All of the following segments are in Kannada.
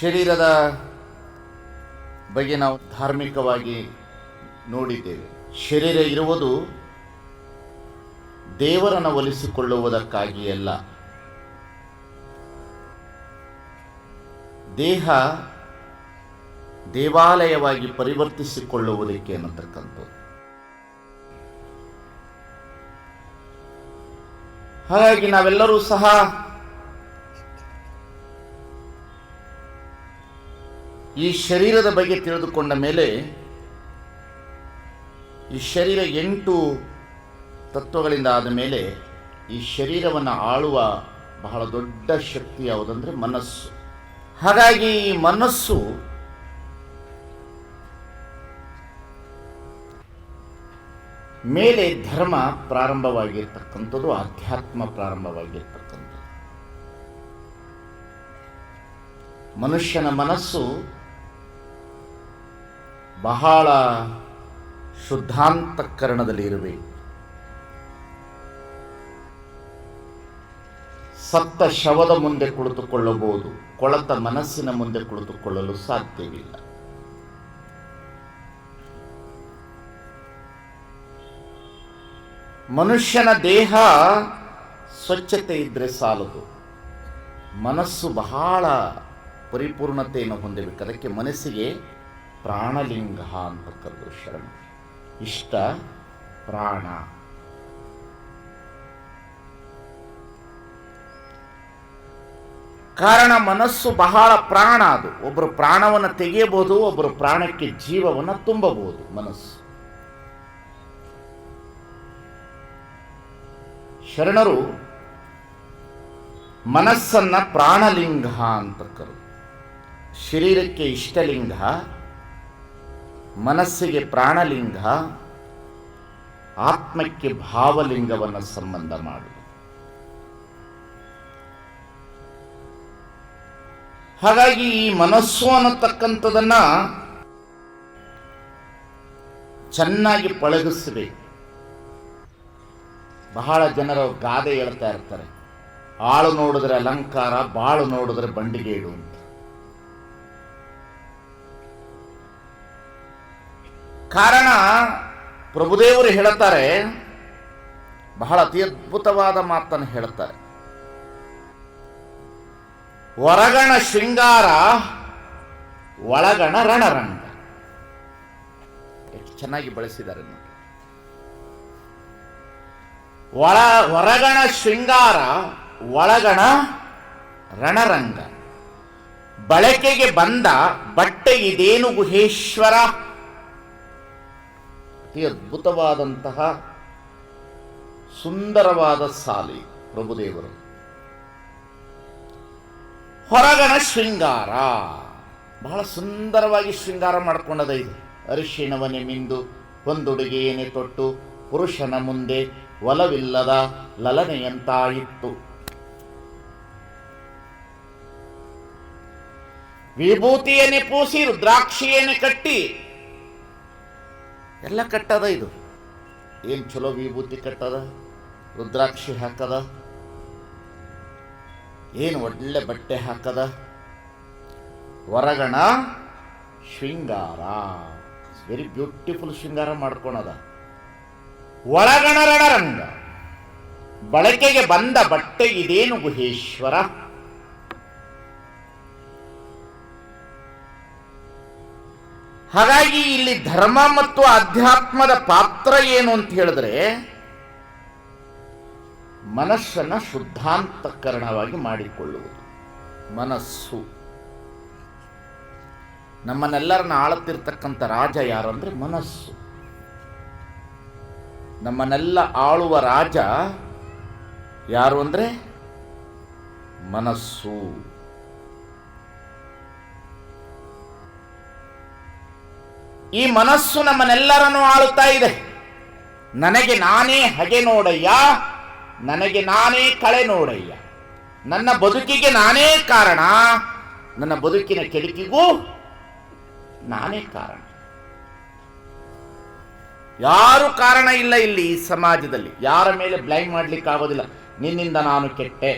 ಶರೀರದ ಬಗ್ಗೆ ನಾವು ಧಾರ್ಮಿಕವಾಗಿ ನೋಡಿದ್ದೇವೆ. ಶರೀರ ಇರುವುದು ದೇವರನ್ನು ಒಲಿಸಿಕೊಳ್ಳುವುದಕ್ಕಾಗಿ ಅಲ್ಲ. ದೇಹ ದೇವಾಲಯವಾಗಿ ಪರಿವರ್ತಿಸಿಕೊಳ್ಳುವುದಕ್ಕೆ ಅನ್ನತಕ್ಕಂಥದ್ದು. ಹಾಗಾಗಿ ನಾವೆಲ್ಲರೂ ಸಹ ಈ ಶರೀರದ ಬಗ್ಗೆ ತಿಳಿದುಕೊಂಡ ಮೇಲೆ ಈ ಶರೀರ ಎಂಟು ತತ್ವಗಳಿಂದ ಆದ ಮೇಲೆ ಈ ಶರೀರವನ್ನು ಆಳುವ ಬಹಳ ದೊಡ್ಡ ಶಕ್ತಿ ಯಾವುದಂದರೆ ಮನಸ್ಸು. ಹಾಗಾಗಿ ಈ ಮನಸ್ಸು ಮೇಲೆ ಧರ್ಮ ಪ್ರಾರಂಭವಾಗಿರ್ತಕ್ಕಂಥದ್ದು, ಆಧ್ಯಾತ್ಮ ಪ್ರಾರಂಭವಾಗಿರ್ತಕ್ಕಂಥದ್ದು. ಮನುಷ್ಯನ ಮನಸ್ಸು ಬಹಳ ಶುದ್ಧಾಂತಕರಣದಲ್ಲಿ ಇರಬೇಕು ಸತ್ತ ಶವದ ಮುಂದೆ ಕುಳಿತುಕೊಳ್ಳಬಹುದು, ಕೊಳತ ಮನಸ್ಸಿನ ಮುಂದೆ ಕುಳಿತುಕೊಳ್ಳಲು ಸಾಧ್ಯವಿಲ್ಲ. ಮನುಷ್ಯನ ದೇಹ ಸ್ವಚ್ಛತೆ ಇದ್ರೆ ಸಾಲದು. ಮನಸ್ಸು ಬಹಳ ಪರಿಪೂರ್ಣತೆಯನ್ನು ಹೊಂದಿರಬೇಕು. ಅದಕ್ಕೆ ಮನಸ್ಸಿಗೆ ಪ್ರಾಣಲಿಂಗ ಅಂತ ಕರೆದು ಶರಣ. ಇಷ್ಟ ಪ್ರಾಣ. ಕಾರಣ ಮನಸ್ಸು ಬಹಳ ಪ್ರಾಣ ಅದು. ಒಬ್ಬರು ಪ್ರಾಣವನ್ನು ತೆಗೆಯಬಹುದು ಒಬ್ಬರು ಪ್ರಾಣಕ್ಕೆ ಜೀವವನ್ನು ತುಂಬಬಹುದು ಮನಸ್ಸು. ಶರಣರು, ಮನಸ್ಸನ್ನು ಪ್ರಾಣಲಿಂಗ ಅಂತ ಕರು ಶರೀರಕ್ಕೆ ಇಷ್ಟಲಿಂಗ ಮನಸ್ಸಿಗೆ ಪ್ರಾಣಲಿಂಗ, ಆತ್ಮಕ್ಕೆ ಭಾವಲಿಂಗವನ್ನು ಸಂಬಂಧ ಮಾಡು ಹಾಗಾಗಿ ಈ ಮನಸ್ಸು ಅನ್ನತಕ್ಕಂಥದನ್ನ ಚೆನ್ನಾಗಿ ಪಳಗಿಸಬೇಕು. ಬಹಳ ಜನರು ಗಾದೆ ಹೇಳ್ತಾ ಇರ್ತಾರೆ. ಆಳು ನೋಡಿದ್ರೆ ಅಲಂಕಾರ, ಬಾಳು ನೋಡಿದ್ರೆ ಬಂಡಿಗೆ ಅಂತ. ಕಾರಣ ಪ್ರಭುದೇವರು ಹೇಳುತ್ತಾರೆ, ಬಹಳ ಅತಿ ಅದ್ಭುತವಾದ ಮಾತನ್ನು ಹೇಳುತ್ತಾರೆ. ಹೊರಗಣ ಶೃಂಗಾರ, ಒಳಗಣ ರಣರಂಗ. ಎಷ್ಟು ಚೆನ್ನಾಗಿ ಬಳಸಿದ್ದಾರೆ ನೋಡಿ. ಒಳ ಹೊರಗಣ ಶೃಂಗಾರ, ಒಳಗಣ ರಣರಂಗ. ಬಳಕೆಗೆ ಬಂದ ಬಟ್ಟೆ ಇದೇನು ಗುಹೇಶ್ವರ? ಅತಿ ಅದ್ಭುತವಾದಂತಹ ಸುಂದರವಾದ ಸಾಲಿ, ಪ್ರಭುದೇವರು. ಹೊರಗಣ ಶೃಂಗಾರ. ಬಹಳ ಸುಂದರವಾಗಿ ಶೃಂಗಾರ ಮಾಡಿಕೊಂಡದ ಇದು. ಅರಿಶಿಣವನೇ ಮಿಂದು ಒಂದುಡುಗೆಯೇನೆ ತೊಟ್ಟು ಪುರುಷನ ಮುಂದೆ ಒಲವಿಲ್ಲದ ಲಲನೆಯಂತಾಯಿತ್ತು. ವಿಭೂತಿಯನ್ನೇ ಪೂಸಿ ರುದ್ರಾಕ್ಷಿಯನ್ನೇ ಕಟ್ಟಿ ಎಲ್ಲ ಕಟ್ಟದ ಇದು. ಏನು ಚಲೋ ವಿಭೂತಿ ಕಟ್ಟದ? ರುದ್ರಾಕ್ಷಿ ಹಾಕದ? ಏನು ಒಳ್ಳೆ ಬಟ್ಟೆ ಹಾಕದ? ಹೊರಗಣ ಶೃಂಗಾರ. ವೆರಿ ಬ್ಯೂಟಿಫುಲ್ ಶೃಂಗಾರ ಮಾಡ್ಕೊಳದ. ಒಳಗಣ ರಣರಂಗ. ಬಳಕೆಗೆ ಬಂದ ಬಟ್ಟೆ ಇದೇನು ಗುಹೇಶ್ವರ? ಹಾಗಾಗಿ ಇಲ್ಲಿ ಧರ್ಮ ಮತ್ತು ಅಧ್ಯಾತ್ಮದ ಪಾತ್ರ ಏನು ಅಂತ ಹೇಳಿದ್ರೆ, ಮನಸ್ಸನ್ನು ಶುದ್ಧಾಂತಕರಣವಾಗಿ ಮಾಡಿಕೊಳ್ಳುವುದು. ಮನಸ್ಸು. ನಮ್ಮನ್ನೆಲ್ಲರನ್ನ ಆಳುತ್ತಿರ್ತಕ್ಕಂಥ ರಾಜ ಯಾರು ಅಂದ್ರೆ ಮನಸ್ಸು. ನಮ್ಮನ್ನೆಲ್ಲ ಆಳುವ ರಾಜ ಯಾರು ಅಂದರೆ ಮನಸ್ಸು. ಈ ಮನಸ್ಸು ನಮ್ಮನ್ನೆಲ್ಲರನ್ನು ಆಳುತ್ತಾ ಇದೆ. ನನಗೆ ನಾನೇ ಹಗೆ ನೋಡಯ್ಯ, ನನಗೆ ನಾನೇ ಕಳೆ ನೋಡಯ್ಯ. ನನ್ನ ಬದುಕಿಗೆ ನಾನೇ ಕಾರಣ, ನನ್ನ ಬದುಕಿನ ಕೆಡುಕಿಗೂ ನಾನೇ ಕಾರಣ. ಯಾರು ಕಾರಣ ಇಲ್ಲ ಇಲ್ಲಿ ಈ ಸಮಾಜದಲ್ಲಿ. ಯಾರ ಮೇಲೆ ಬ್ಲೈಮ್ ಮಾಡ್ಲಿಕ್ಕೆ ಆಗೋದಿಲ್ಲ ನಿನ್ನಿಂದ ನಾನು ಕೆಟ್ಟೆ.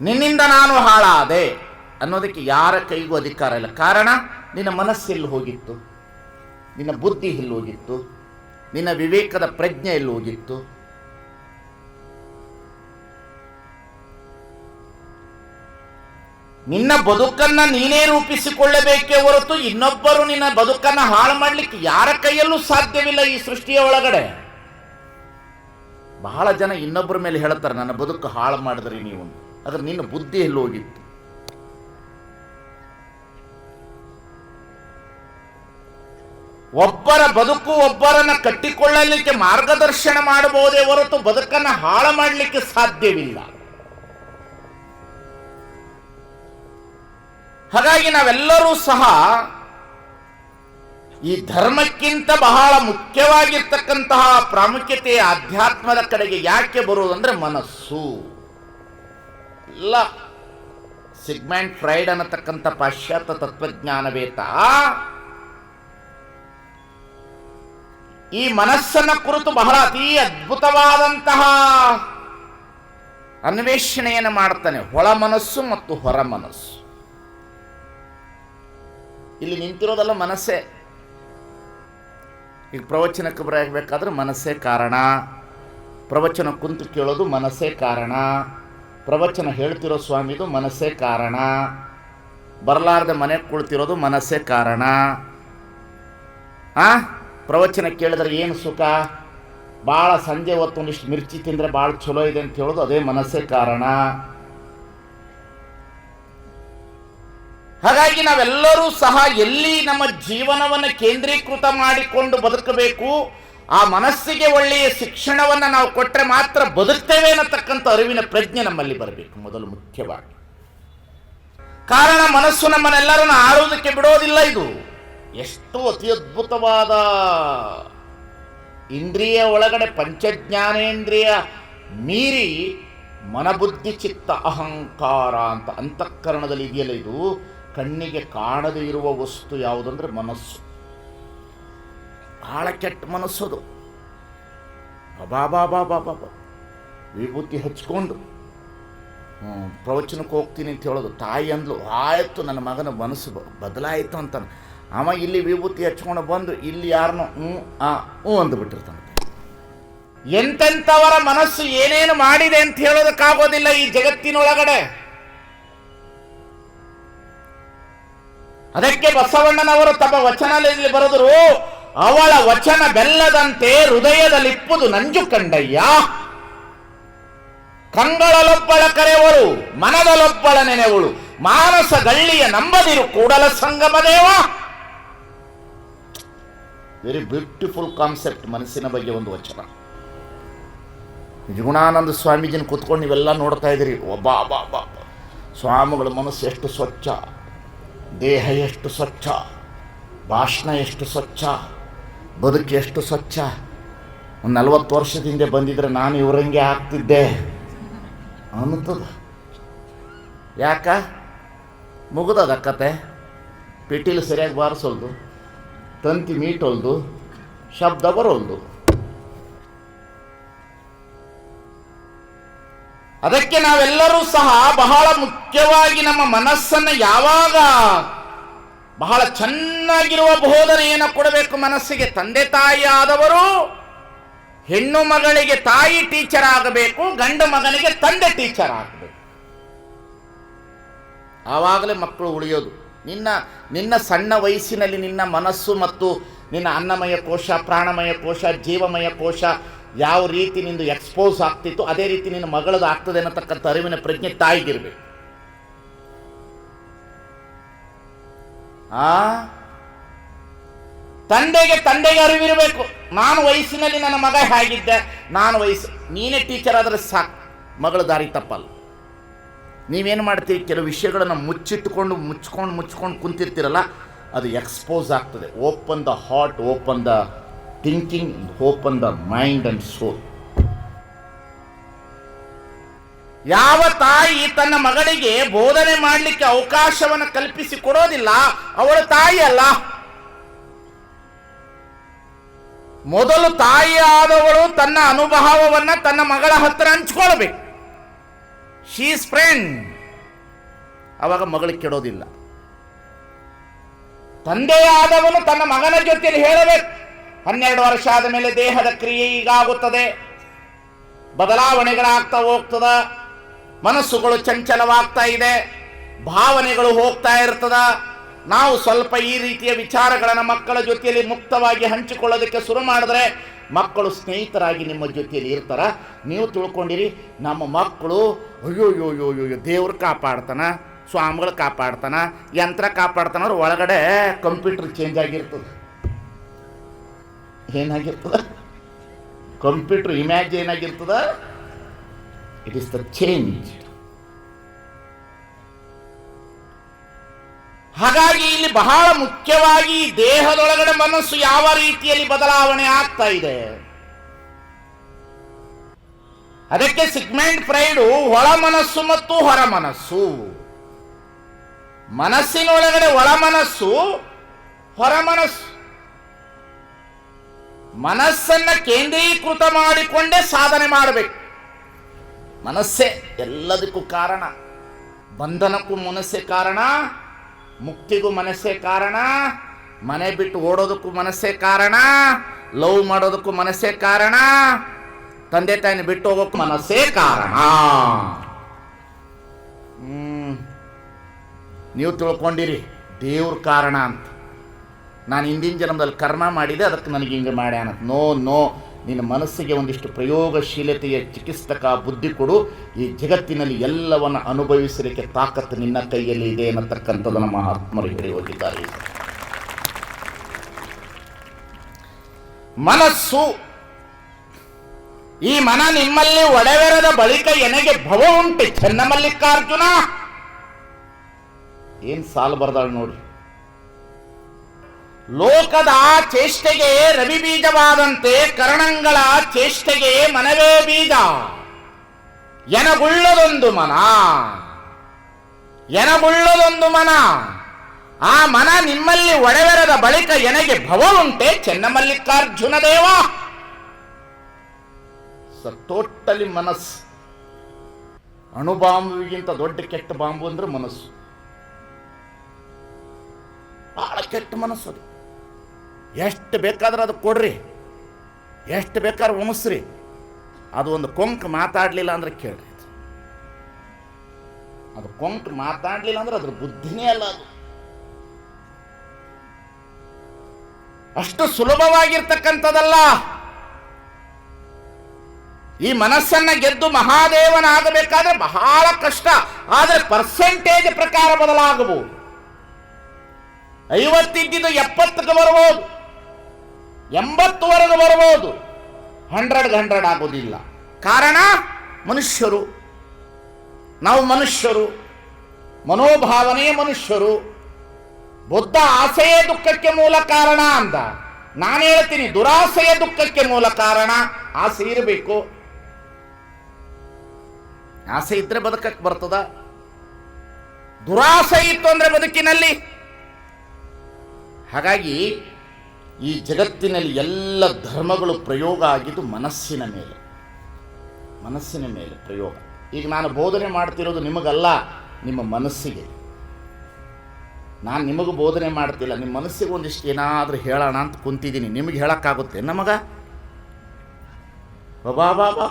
ನಿನ್ನಿಂದ ನಾನು ಹಾಳಾದೆ. ಅನ್ನೋದಕ್ಕೆ ಯಾರ ಕೈಗೂ ಅಧಿಕಾರ ಇಲ್ಲ. ಕಾರಣ, ನಿನ್ನ ಮನಸ್ಸೆಲ್ಲಿ ಹೋಗಿತ್ತು? ನಿನ್ನ ಬುದ್ಧಿ ಎಲ್ಲಿ ಹೋಗಿತ್ತು? ನಿನ್ನ ವಿವೇಕದ ಪ್ರಜ್ಞೆ ಎಲ್ಲಿ ಹೋಗಿತ್ತು? ನಿನ್ನ ಬದುಕನ್ನ ನೀನೇ ರೂಪಿಸಿಕೊಳ್ಳಬೇಕೇ ಹೊರತು ಇನ್ನೊಬ್ಬರು ನಿನ್ನ ಬದುಕನ್ನ ಹಾಳು ಮಾಡಲಿಕ್ಕೆ ಯಾರ ಕೈಯಲ್ಲೂ ಸಾಧ್ಯವಿಲ್ಲ ಈ ಸೃಷ್ಟಿಯ ಒಳಗಡೆ. ಬಹಳ ಜನ ಇನ್ನೊಬ್ಬರ ಮೇಲೆ ಹೇಳ್ತಾರೆ, ನನ್ನ ಬದುಕು ಹಾಳು ಮಾಡಿದ್ರಿ ನೀವು ಅದ್ರ ನಿನ್ನ ಬುದ್ಧಿ ಎಲ್ಲಿ ಹೋಗಿತ್ತು? ಒಬ್ಬರ ಬದುಕು ಒಬ್ಬರನ್ನ ಕಟ್ಟಿಕೊಳ್ಳಲಿಕ್ಕೆ ಮಾರ್ಗದರ್ಶನ ಮಾಡಬಹುದೇ ಹೊರತು ಬದುಕನ್ನ ಹಾಳು ಮಾಡಲಿಕ್ಕೆ ಸಾಧ್ಯವಿಲ್ಲ. ಹಾಗಾಗಿ ನಾವೆಲ್ಲರೂ ಸಹ ಈ ಧರ್ಮಕ್ಕಿಂತ ಬಹಳ ಮುಖ್ಯವಾಗಿರ್ತಕ್ಕಂತಹ ಪ್ರಾಮುಖ್ಯತೆ ಆಧ್ಯಾತ್ಮದ ಕಡೆಗೆ ಯಾಕೆ ಬರುವುದಂದ್ರೆ ಮನಸ್ಸು. ಇಲ್ಲ ಸಿಗ್ಮ್ಯಾಂಡ್ ಫ್ರೈಡ್ ಅನ್ನತಕ್ಕಂಥ ಪಾಶ್ಚಾತ್ಯ ತತ್ವಜ್ಞಾನವೇತ ಈ ಮನಸ್ಸನ್ನ ಕುರಿತು ಬಹಳ ಅತಿ ಅದ್ಭುತವಾದಂತಹ ಅನ್ವೇಷಣೆಯನ್ನು ಮಾಡ್ತಾನೆ. ಒಳ ಮನಸ್ಸು ಮತ್ತು ಹೊರ ಮನಸ್ಸು. ಇಲ್ಲಿ ನಿಂತಿರೋದಲ್ಲ ಮನಸ್ಸೇ. ಈಗ ಪ್ರವಚನಕ್ಕೆ ಬರಬೇಕಾದ್ರೆ ಮನಸ್ಸೇ ಕಾರಣ. ಪ್ರವಚನ ಕುಂತು ಕೇಳೋದು ಮನಸ್ಸೇ ಕಾರಣ. ಪ್ರವಚನ ಹೇಳ್ತಿರೋ ಸ್ವಾಮಿದು ಮನಸ್ಸೇ ಕಾರಣ. ಬರಲಾರ್ದೆ ಮನೆಗೆ ಕುಳ್ತಿರೋದು ಮನಸ್ಸೇ ಕಾರಣ. ಆ? ಪ್ರವಚನ ಕೇಳಿದ್ರೆ ಏನು ಸುಖ? ಭಾಳ ಸಂಜೆ ಹೊತ್ತು ಒಂದಿಷ್ಟು ಮಿರ್ಚಿ ತಿಂದರೆ ಭಾಳ ಚಲೋ ಇದೆ ಅಂತ ಹೇಳೋದು ಅದೇ ಮನಸ್ಸೇ ಕಾರಣ. ಹಾಗಾಗಿ ನಾವೆಲ್ಲರೂ ಸಹ ಎಲ್ಲಿ ನಮ್ಮ ಜೀವನವನ್ನು ಕೇಂದ್ರೀಕೃತ ಮಾಡಿಕೊಂಡು ಬದುಕಬೇಕು, ಆ ಮನಸ್ಸಿಗೆ ಒಳ್ಳೆಯ ಶಿಕ್ಷಣವನ್ನು ನಾವು ಕೊಟ್ಟರೆ ಮಾತ್ರ ಬದುಕ್ತೇವೆ ಅನ್ನತಕ್ಕಂಥ ಅರಿವಿನ ಪ್ರಜ್ಞೆ ನಮ್ಮಲ್ಲಿ ಬರಬೇಕು ಮೊದಲು ಮುಖ್ಯವಾಗಿ. ಕಾರಣ ಮನಸ್ಸು ನಮ್ಮನ್ನೆಲ್ಲರನ್ನು ಆರೋದಕ್ಕೆ ಬಿಡೋದಿಲ್ಲ ಇದು. ಎಷ್ಟು ಅತಿ ಅದ್ಭುತವಾದ ಇಂದ್ರಿಯ ಒಳಗಡೆ ಪಂಚಜ್ಞಾನೇಂದ್ರಿಯ ಮೀರಿ ಮನಬುದ್ಧಿ ಚಿತ್ತ ಅಹಂಕಾರ ಅಂತ ಅಂತಃಕರಣದಲ್ಲಿ ಇದೆಯಲ್ಲ ಇದು? ಕಣ್ಣಿಗೆ ಕಾಣದೇ ಇರುವ ವಸ್ತು ಯಾವುದಂದ್ರೆ ಮನಸ್ಸು. ಬಹಳ ಕೆಟ್ಟ ಮನಸ್ಸದು ಬಾಬಾ ಬಾಬಾ ಬಾಬಾ ವಿಭೂತಿ ಹಚ್ಕೊಂಡು ಪ್ರವಚನಕ್ಕೆ ಹೋಗ್ತೀನಿ ಅಂತ ಹೇಳೋದು. ತಾಯಿ ಅಂದ್ಲು, ಆಯಿತು, ನನ್ನ ಮಗನ ಮನಸ್ಸು ಬದಲಾಯಿತು ಅಂತಾನೆ. ಅವ ಇಲ್ಲಿ ವಿಭೂತಿ ಹಚ್ಕೊಂಡು ಬಂದು ಇಲ್ಲಿ ಯಾರನ್ನು ಹ್ಞೂ, ಆ, ಹ್ಞೂ ಅಂದುಬಿಟ್ಟಿರ್ತಾನೆ ಎಂತೆಂಥವರ ಮನಸ್ಸು ಏನೇನು ಮಾಡಿದೆ ಅಂತ ಹೇಳೋದಕ್ಕಾಗೋದಿಲ್ಲ ಈ ಜಗತ್ತಿನೊಳಗಡೆ. ಅದಕ್ಕೆ ಬಸವಣ್ಣನವರು ತಮ್ಮ ವಚನದಲ್ಲಿ ಬರೆದರು, ಅವಳ ವಚನ ಬೆಲ್ಲದಂತೆ ಹೃದಯದಲ್ಲಿಪ್ಪುದು ನಂಜು ಕಂಡಯ್ಯ. ಕಂಗಳಲೊಬ್ಬಳ ಕರೆವಳು ಮನದಲೊಬ್ಬಳ ನೆನೆವಳು, ಮಾನಸ ಗಳ್ಳಿಯ ನಂಬದಿರು Kudala Sangama Deva very beautiful concept ಮನಸ್ಸಿನ ಬಗ್ಗೆ ಒಂದು ವಚನ. ನಿಜಗುಣಾನಂದ ಸ್ವಾಮೀಜಿನ ಕೂತ್ಕೊಂಡು ನೀವೆಲ್ಲ ನೋಡ್ತಾ ಇದ್ದೀರಿ. ಒಬ್ಬ ಅಬ್ಬ ಅಬ್ಬ. ಸ್ವಾಮಿಗಳ ಮನಸ್ಸು ಎಷ್ಟು ಸ್ವಚ್ಛ. ದೇಹ ಎಷ್ಟು ಸ್ವಚ್ಛ. ಭಾಷಣ ಎಷ್ಟು ಸ್ವಚ್ಛ. ಬದುಕು ಎಷ್ಟು ಸ್ವಚ್ಛ. ಒಂದು ನಲ್ವತ್ತು ವರ್ಷದಿಂದ ಬಂದಿದ್ರೆ ನಾನು ಇವರಂಗೆ ಆಗ್ತಿದ್ದೆ. ಅನ್ನುತ್ತದ. ಯಾಕ? ಮುಗಿದದ ಕತೆ. ಪಿಟೀಲು ಸರಿಯಾಗಿ ಬಾರಿಸೋಲ್ದು. ತಂತಿ ಮೀಟೊಲ್ದು, ಶಬ್ದ ಬರೋಲ್ದು. ಅದಕ್ಕೆ ನಾವೆಲ್ಲರೂ ಸಹ ಬಹಳ ಮುಖ್ಯವಾಗಿ ನಮ್ಮ ಮನಸ್ಸನ್ನು ಯಾವಾಗ ಬಹಳ ಚೆನ್ನಾಗಿರುವ ಬೋಧನೆಯನ್ನು ಕೊಡಬೇಕು ಮನಸ್ಸಿಗೆ, ತಂದೆ ತಾಯಿ ಆದವರು ಹೆಣ್ಣು ಮಗಳಿಗೆ ತಾಯಿ ಟೀಚರ್ ಆಗಬೇಕು, ಗಂಡು ಮಗನಿಗೆ ತಂದೆ ಟೀಚರ್ ಆಗಬೇಕು. ಆವಾಗಲೇ ಮಕ್ಕಳು ಉಳಿಯೋದು. ನಿನ್ನ ನಿನ್ನ ಸಣ್ಣ ವಯಸ್ಸಿನಲ್ಲಿ ನಿನ್ನ ಮನಸ್ಸು ಮತ್ತು ನಿನ್ನ ಅನ್ನಮಯ ಕೋಶ, ಪ್ರಾಣಮಯ ಕೋಶ, ಜೀವಮಯ ಕೋಶ ಯಾವ ರೀತಿ ನಿಂದು ಎಕ್ಸ್ಪೋಸ್ ಆಗ್ತಿತ್ತು, ಅದೇ ರೀತಿ ನಿನ್ನ ಮಗಳದು ಆಗ್ತದೆ ಅನ್ನತಕ್ಕಂಥ ಅರಿವಿನ ಪ್ರಜ್ಞೆ ತಾಯಿಗಿರಬೇಕು. ಆ? ತಂದೆಗೆ ತಂದೆಗೆ ಅರಿವಿರಬೇಕು. ನಾನು ವಯಸ್ಸಿನಲ್ಲಿ ನನ್ನ ಮಗ ಹೇಗಿದ್ದೆ? ನಾನು ವಯಸ್ಸು, ನೀನೇ ಟೀಚರ್ ಆದರೆ ಸಾಕು. ಮಗಳ ದಾರಿ ತಪ್ಪಲ್ಲ. ನೀವೇನು ಮಾಡ್ತೀರಿ? ಕೆಲವು ವಿಷಯಗಳನ್ನು ಮುಚ್ಚಿಟ್ಟುಕೊಂಡು ಮುಚ್ಕೊಂಡು ಮುಚ್ಕೊಂಡು ಕುಂತಿರ್ತೀರಲ್ಲ, ಅದು ಎಕ್ಸ್ಪೋಸ್ ಆಗ್ತದೆ. Open the heart open the thinking open the mind and soul ಯಾವ ತಾಯಿ ತನ್ನ ಮಗಳಿಗೆ ಬೋಧನೆ ಮಾಡಲಿಕ್ಕೆ ಅವಕಾಶವನ್ನು ಕಲ್ಪಿಸಿ ಕೊಡೋದಿಲ್ಲ, ಅವಳ ತಾಯಿ ಅಲ್ಲ. ಮೊದಲು ತಾಯಿ ಆದವಳು ತನ್ನ ಅನುಭವವನ್ನ ತನ್ನ ಮಗಳ ಹತ್ರ ಹಂಚ್ಕೊಳ್ಬೇಕು. ಶೀಸ್ ಫ್ರೆಂಡ್ ಅವಾಗ ಮಗಳಿಗೆ ಕೆಡೋದಿಲ್ಲ. ತಂದೆಯಾದವನು ತನ್ನ ಮಗನ ಜೊತೆಯಲ್ಲಿ ಹೇಳಬೇಕು. ಹನ್ನೆರಡು ವರ್ಷ ಆದ ಮೇಲೆ ದೇಹದ ಕ್ರಿಯೆ ಈಗಾಗುತ್ತದೆ. ಬದಲಾವಣೆಗಳಾಗ್ತಾ ಹೋಗ್ತದ. ಮನಸ್ಸುಗಳು ಚಂಚಲವಾಗ್ತಾ ಇದೆ. ಭಾವನೆಗಳು ಹೋಗ್ತಾ ಇರ್ತದ. ನಾವು ಸ್ವಲ್ಪ ಈ ರೀತಿಯ ವಿಚಾರಗಳನ್ನು ಮಕ್ಕಳ ಜೊತೆಯಲ್ಲಿ ಮುಕ್ತವಾಗಿ ಹಂಚಿಕೊಳ್ಳೋದಕ್ಕೆ ಶುರು ಮಾಡಿದ್ರೆ ಮಕ್ಕಳು ಸ್ನೇಹಿತರಾಗಿ ನಿಮ್ಮ ಜೊತೆಯಲ್ಲಿ ಇರ್ತಾರ, ನೀವು ತಿಳ್ಕೊಂಡಿರಿ, ನಮ್ಮ ಮಕ್ಕಳು, ಅಯ್ಯೋ ಅಯ್ಯೋ ಅಯ್ಯೋ ಅಯ್ಯೋ ದೇವ್ರು ಕಾಪಾಡ್ತಾನ, ಸ್ವಾಮಿಗಳು ಕಾಪಾಡ್ತಾನ, ಯಂತ್ರ ಕಾಪಾಡ್ತಾನ ಒಳಗಡೆ ಕಂಪ್ಯೂಟರ್ ಚೇಂಜ್ ಆಗಿರ್ತದೆ. ಏನಾಗಿರ್ತದ? ಕಂಪ್ಯೂಟರ್ ಇಮ್ಯಾಜ್ ಏನಾಗಿರ್ತದ? ಇಟ್ ಇಸ್ ದ ಚೇಂಜ್ ಹಾಗಾಗಿ ಇಲ್ಲಿ ಬಹಳ ಮುಖ್ಯವಾಗಿ ದೇಹದೊಳಗಡೆ ಮನಸ್ಸು ಯಾವ ರೀತಿಯಲ್ಲಿ ಬದಲಾವಣೆ ಆಗ್ತಾ ಇದೆ? ಅದಕ್ಕೆ ಸಿಗ್ಮೆಂಟ್ ಫ್ರೈಡು ಒಳ ಮನಸ್ಸು ಮತ್ತು ಹೊರ ಮನಸ್ಸು. ಮನಸ್ಸಿನೊಳಗಡೆ ಒಳ ಮನಸ್ಸು, ಹೊರ ಮನಸ್ಸು. ಮನಸ್ಸನ್ನ ಕೇಂದ್ರೀಕೃತ ಮಾಡಿಕೊಂಡೇ ಸಾಧನೆ ಮಾಡಬೇಕು. ಮನಸ್ಸೇ ಎಲ್ಲದಕ್ಕೂ ಕಾರಣ. ಬಂಧನಕ್ಕೂ ಮನಸ್ಸೇ ಕಾರಣ. ಮುಕ್ತಿಗೂ ಮನಸ್ಸೇ ಕಾರಣ, ಮನೆ ಬಿಟ್ಟು ಓಡೋದಕ್ಕೂ ಮನಸ್ಸೇ ಕಾರಣ, ಲವ್ ಮಾಡೋದಕ್ಕೂ ಮನಸ್ಸೇ ಕಾರಣ, ತಂದೆ ತಾಯಿನ ಬಿಟ್ಟು ಹೋಗೋಕ್ಕೂ ಮನಸ್ಸೇ ಕಾರಣ. ನೀವು ತಿಳ್ಕೊಂಡಿರಿ, ದೇವ್ರ ಕಾರಣ ಅಂತ. ನಾನು ಹಿಂದಿನ ಜನ್ಮದಲ್ಲಿ ಕರ್ಮ ಮಾಡಿದೆ, ಅದಕ್ಕೆ ನನಗೆ ಹಿಂಗೆ ಮಾಡ್ಯಾನ ನೋ ನೋ. ನಿನ್ನ ಮನಸ್ಸಿಗೆ ಒಂದಿಷ್ಟು ಪ್ರಯೋಗಶೀಲತೆಯ ಚಿಕಿತ್ಸಕ ಬುದ್ಧಿ ಕೊಡು. ಈ ಜಗತ್ತಿನಲ್ಲಿ ಎಲ್ಲವನ್ನು ಅನುಭವಿಸಲಿಕ್ಕೆ ತಾಕತ್ತು ನಿನ್ನ ಕೈಯಲ್ಲಿ ಇದೆ ಅನ್ನತಕ್ಕಂಥದ್ದನ್ನು ಮಹಾತ್ಮರು ಹೇಳಿ ಹೋಗಿದ್ದಾರೆ. ಮನಸ್ಸು, ಈ ಮನ ನಿಮ್ಮಲ್ಲಿ ಒಡೆವೆರದ ಬಳಿಕ ಎನಗೆ ಭವ ಉಂಟೆ. ಚೆನ್ನಮಲ್ಲಿಕಾರ್ಜುನ! ಏನ್ ಸಾಲು ಬರ್ದಾಳು ನೋಡಿ. ಲೋಕದ ಚೇಷ್ಟೆಗೆ ರವಿ ಬೀಜವಾದಂತೆ ಕರಣಂಗಳ ಚೇಷ್ಟೆಗೆ ಮನವೇ ಬೀಜ. ಎನಗುಳ್ಳದೊಂದು ಮನ. ಎನಗುಳ್ಳದೊಂದು ಮನ. ಆ ಮನ ನಿಮ್ಮಲ್ಲಿ ಒಡೆವೆರದ ಬಳಿಕ ಎನಗೆ ಭವ ಉಂಟೆ ಚೆನ್ನಮಲ್ಲಿಕಾರ್ಜುನ ದೇವ. ಸ ಟೋಟಲಿ ಮನಸ್ಸು. ಅಣುಬಾಂಬುವಿಗಿಂತ ದೊಡ್ಡ ಕೆಟ್ಟ ಬಾಂಬು ಅಂದ್ರೆ ಮನಸ್ಸು. ಬಹಳ ಕೆಟ್ಟ ಮನಸ್ಸು ಅದು. ಎಷ್ಟು ಬೇಕಾದ್ರೆ ಅದು ಕೊಡ್ರಿ. ಎಷ್ಟು ಬೇಕಾದ್ರೆ ಉಣಿಸ್ರಿ ಅದು ಒಂದು ಕೊಂಕ್ ಮಾತಾಡಲಿಲ್ಲ ಅಂದ್ರೆ ಕೇಳ್ರಿ ಅದು. ಕೊಂಕು ಮಾತಾಡಲಿಲ್ಲ ಅಂದ್ರೆ ಅದ್ರ ಬುದ್ಧಿನೇ ಅಲ್ಲ ಅದು. ಅಷ್ಟು ಸುಲಭವಾಗಿರ್ತಕ್ಕಂಥದ್ದಲ್ಲ ಈ ಮನಸ್ಸನ್ನ ಗೆದ್ದು ಮಹಾದೇವನಾಗಬೇಕಾದ್ರೆ ಬಹಳ ಕಷ್ಟ. ಆದರೆ ಪರ್ಸೆಂಟೇಜ್ ಪ್ರಕಾರ ಬದಲಾಗಬಹುದು. ಐವತ್ತಿದ್ದಿದ್ದು ಎಪ್ಪತ್ತಕ್ಕೆ ಬರ್ಬೋದು. ಎಂಬತ್ತುವರೆಗೆ ಬರಬಹುದು. ಹಂಡ್ರೆಡ್ ಹಂಡ್ರೆಡ್ ಆಗೋದಿಲ್ಲ. ಕಾರಣ, ಮನುಷ್ಯರು. ನಾವು ಮನುಷ್ಯರು. ಮನೋಭಾವನೆಯ ಮನುಷ್ಯರು. ಬುದ್ಧ ಆಸೆಯೇ ದುಃಖಕ್ಕೆ ಮೂಲ ಕಾರಣ ಅಂದ. ನಾನು ಹೇಳ್ತೀನಿ, ದುರಾಸೆಯ ದುಃಖಕ್ಕೆ ಮೂಲ ಕಾರಣ ಆಸೆ ಇರಬೇಕು. ಆಸೆ ಇದ್ರೆ ಬದುಕಕ್ಕೆ ಬರ್ತದ. ದುರಾಸೆ ಇತ್ತು ಅಂದ್ರೆ ಬದುಕಿನಲ್ಲಿ. ಹಾಗಾಗಿ ಈ ಜಗತ್ತಿನಲ್ಲಿ ಎಲ್ಲ ಧರ್ಮಗಳು ಪ್ರಯೋಗ ಆಗಿದ್ದು ಮನಸ್ಸಿನ ಮೇಲೆ. ಮನಸ್ಸಿನ ಮೇಲೆ ಪ್ರಯೋಗ. ಈಗ ನಾನು ಬೋಧನೆ ಮಾಡ್ತಿರೋದು ನಿಮಗಲ್ಲ, ನಿಮ್ಮ ಮನಸ್ಸಿಗೆ. ನಾನು ನಿಮಗೂ ಬೋಧನೆ ಮಾಡ್ತಿಲ್ಲ ನಿಮ್ಮ ಮನಸ್ಸಿಗೆ ಒಂದಿಷ್ಟು ಏನಾದರೂ ಹೇಳೋಣ ಅಂತ ಕುಂತಿದ್ದೀನಿ. ನಿಮಗೆ ಹೇಳೋಕ್ಕಾಗುತ್ತೆ. ನಮಗ? ಬಾಬಾ ಬಾಬಾ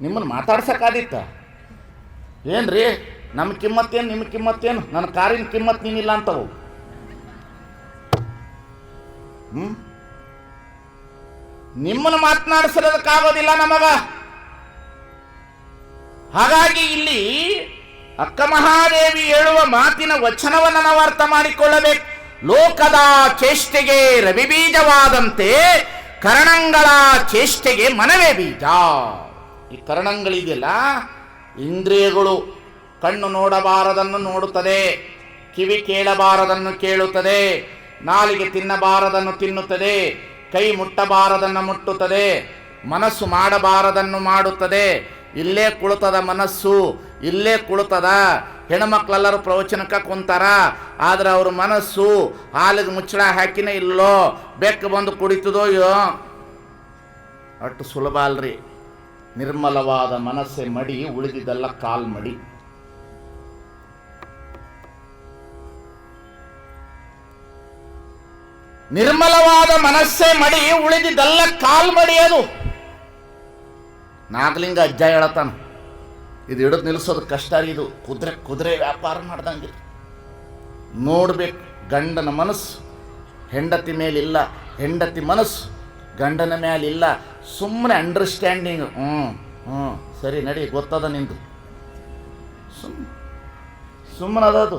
ನಿಮ್ಮನ್ನು ಮಾತಾಡ್ಸೋಕ್ಕಾದಿತ್ತ? ಏನು ರೀ ನಮ್ಮ ಕಿಮ್ಮತ್ತೇನು ನಿಮ್ಮ ಕಿಮ್ಮತ್ತೇನು? ನನ್ನ ಕಾರಿನ ಕಿಮ್ಮತ್ ನೀನಿಲ್ಲ ಅಂತವು ಹ್ಮ್? ನಿಮ್ಮನ್ನು ಮಾತನಾಡಿಸಿರೋದಕ್ಕಾಗೋದಿಲ್ಲ ನಮಗ. ಹಾಗಾಗಿ ಇಲ್ಲಿ ಅಕ್ಕ ಮಹಾದೇವಿ ಹೇಳುವ ಮಾತಿನ ವಚನವನ್ನು ನಾವು ಅರ್ಥ ಮಾಡಿಕೊಳ್ಳಬೇಕು. ಲೋಕದ ಚೇಷ್ಟೆಗೆ ರವಿ ಬೀಜವಾದಂತೆ ಕರಣಂಗಳ ಚೇಷ್ಟೆಗೆ ಮನವೇ ಬೀಜ. ಈ ಕರಣಗಳಿದೆಯಲ್ಲ ಇಂದ್ರಿಯಗಳು ಕಣ್ಣು ನೋಡಬಾರದನ್ನು ನೋಡುತ್ತದೆ, ಕಿವಿ ಕೇಳಬಾರದನ್ನು ಕೇಳುತ್ತದೆ ನಾಲಿಗೆ ತಿನ್ನಬಾರದನ್ನು ತಿನ್ನುತ್ತದೆ, ಕೈ ಮುಟ್ಟಬಾರದನ್ನು ಮುಟ್ಟುತ್ತದೆ, ಮನಸ್ಸು ಮಾಡಬಾರದನ್ನು ಮಾಡುತ್ತದೆ. ಇಲ್ಲೇ ಕುಳಿತದ ಮನಸ್ಸು, ಇಲ್ಲೇ ಕುಳಿತದ ಹೆಣ್ಮಕ್ಳೆಲ್ಲರೂ ಪ್ರವಚನಕ್ಕೆ ಕುಂತಾರ, ಆದ್ರೆ ಅವ್ರ ಮನಸ್ಸು ಹಾಲಿಗೆ ಮುಚ್ಚಳ ಹಾಕಿನೇ ಇಲ್ಲೋ, ಬೆಕ್ಕು ಬಂದು ಕುಡಿತದೋ ಯೋ? ಅಷ್ಟು ಸುಲಭ ಅಲ್ರಿ. ನಿರ್ಮಲವಾದ ಮನಸ್ಸೆ ಮಡಿ, ಉಳಿದಿದ್ದೆಲ್ಲ ಕಾಲ್ ಮಡಿ ನಿರ್ಮಲವಾದ ಮನಸ್ಸೇ ಮಡಿ ಉಳಿದಿದ್ದೆಲ್ಲ ಕಾಲ್ ಮಡಿ ಅದು. ನಾಗಲಿಂಗ ಅಜ್ಜ ಹೇಳತಾನ, ಇದು ಹಿಡಿದು ನಿಲ್ಲಿಸೋದು ಕಷ್ಟ ರೀ ಇದು. ಕುದುರೆ ಕುದುರೆ ವ್ಯಾಪಾರ ಮಾಡ್ದಂಗೆ. ನೋಡ್ಬೇಕು, ಗಂಡನ ಮನಸ್ಸು, ಹೆಂಡತಿ ಮೇಲಿಲ್ಲ, ಹೆಂಡತಿ ಮನಸ್ಸು, ಗಂಡನ ಮೇಲಿಲ್ಲ ಸುಮ್ಮನೆ ಅಂಡರ್ಸ್ಟ್ಯಾಂಡಿಂಗ್ ಹ್ಞೂ ಹ್ಞೂ ಸರಿ ನಡಿ, ಗೊತ್ತದ ನಿಂದು. ಸುಮ್ ಸುಮ್ಮನೆ ಅದದು